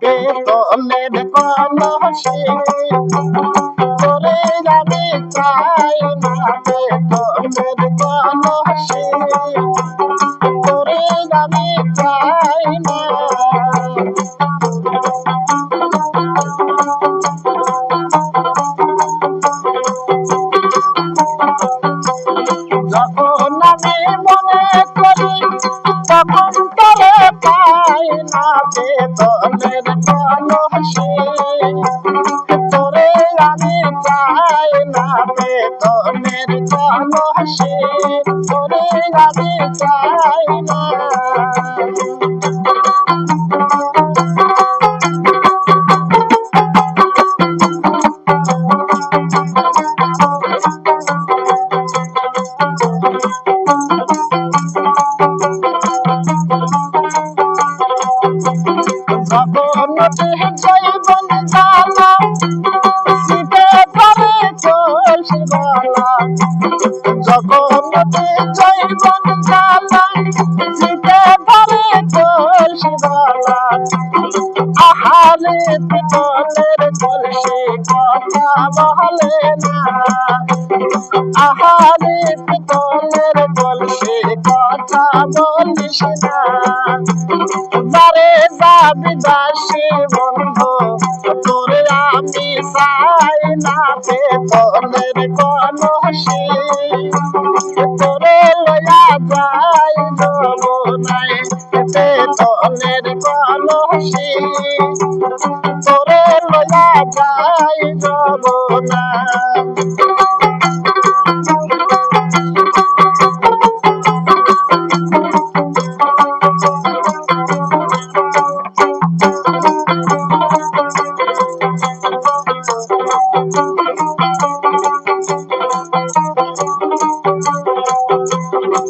বেতনের কলসি করে যাবে চাই না বেতনের কলসি করে যাবে চাই না পাই না বেতনের কলসি তোরে আমি চাই না বেতনের কলসি তোরে আমি চাই না জগন্নাথে জৈবন জালা শীতে পরে চলছে গলা জগন্নাথে জৈবন জালা শীতে পরে চলছে গলা আহারে পিতলের কলসে কথা বলে না। আহারে পিতলের কলসে যাবি দাসী বন্ধু, তোরে আমি চাই না বেতনের কলসি তোরে লয়া যাই নাই বেতনের কলসি তোরে লয়া যাই যাব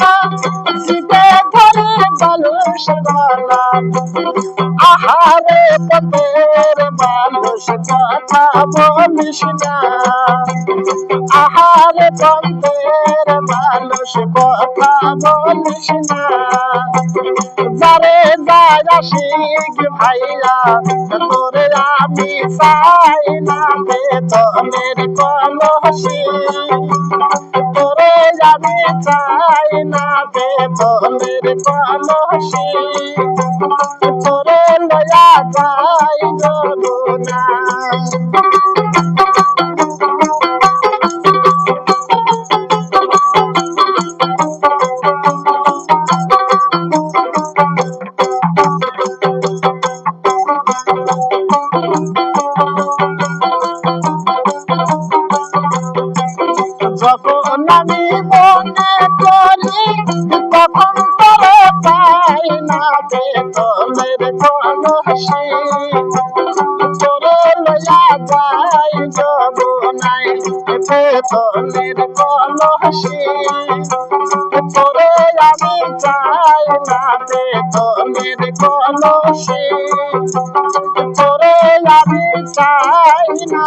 গালা শীতে ঘরে বালসের গলা আহারে পথের মানুষ, কথা বলিস না। আহারে পথের মানুষ, কথা বলিস না। যারে যায় শিখ ভাইয়া, তোরে আমি চাই না বেতনের কলসি। চাই না বেতনের কলসি তোরে লয়া যাই না যখন আমি পাই না বেতনের কলসি। তোরে লয়া যাই যাব নাই বেতনের কলসি। তোরে আমি চাই না বেতনের কলসি। তোরে আমি চাই না